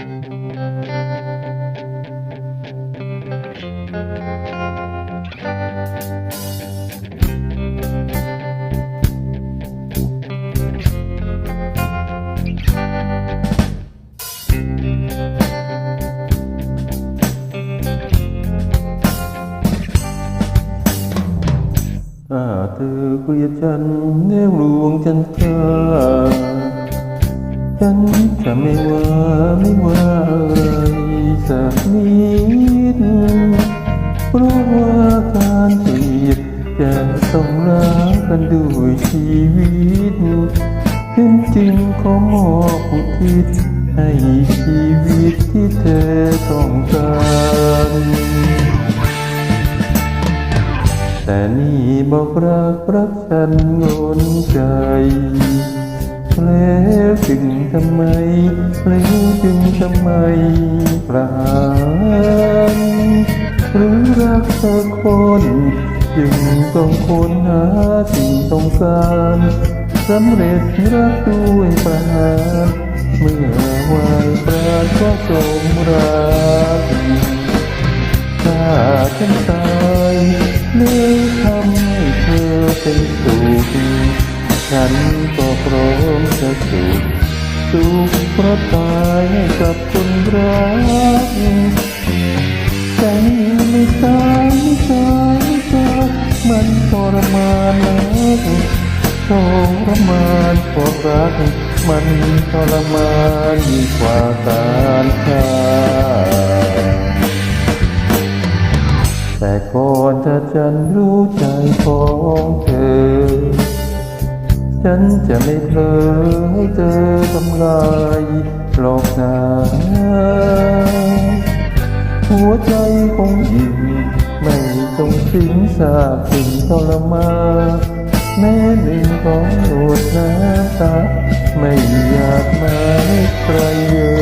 ถ้าเธอเกลียดฉันแนวลวงฉันฆ่า ฉันจะไม่ว่าไม่ว่าอะไรสักนิดเพราะว่าการเปรียบจะต้องรักกันด้วยชีวิตฉันจึงขอมอบอุทิศให้ชีวิตที่เธอต้องการแต่นี่บอกรักรักฉันงนใจ จึงทำไมแล้วจึงทำไมปราณหรือรักสักคนจึงต้องค้นหาสิ่งต้องการสำเร็จรักด้วยปราณเมื่อวายปราณก็สมรักถ้าฉันตายหรือทำให้เธอเป็นสุขฉันก็พร้อมจะสุข สุขเพราะตายให้กับคนรักใจไม่ตายไม่ตายไม่ตายมันทรมานนักทรมานเพราะรัก มันทรมานยิ่งกว่าการฆ่าแต่ก่อนถ้าฉันรู้ใจของเธอ ฉันจะไม่เผลอให้เธอทำลายหลอกนาหัวใจของหญิงไม่ต้องสิ้นสาบสิ่งทรมานแม้หนึ่งของหนวดน้ำตา ไม่อยากมาให้ใครเยอ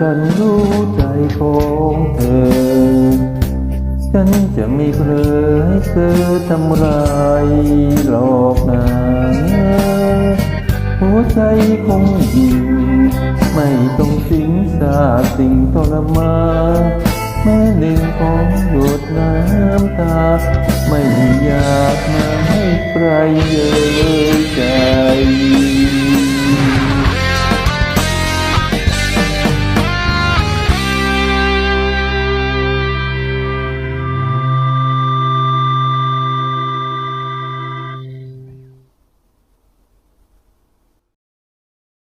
ฉันรู้ใจของเธอ ฉันจะไม่เพลอให้เธอทำร้ายหลอกนาหัวใจของหญิงไม่ต้องสิ้นซาสิ่งทรมานแม้หนึ่งของหยดน้ำตา ไม่อยากมาให้ใครเย้ยใจ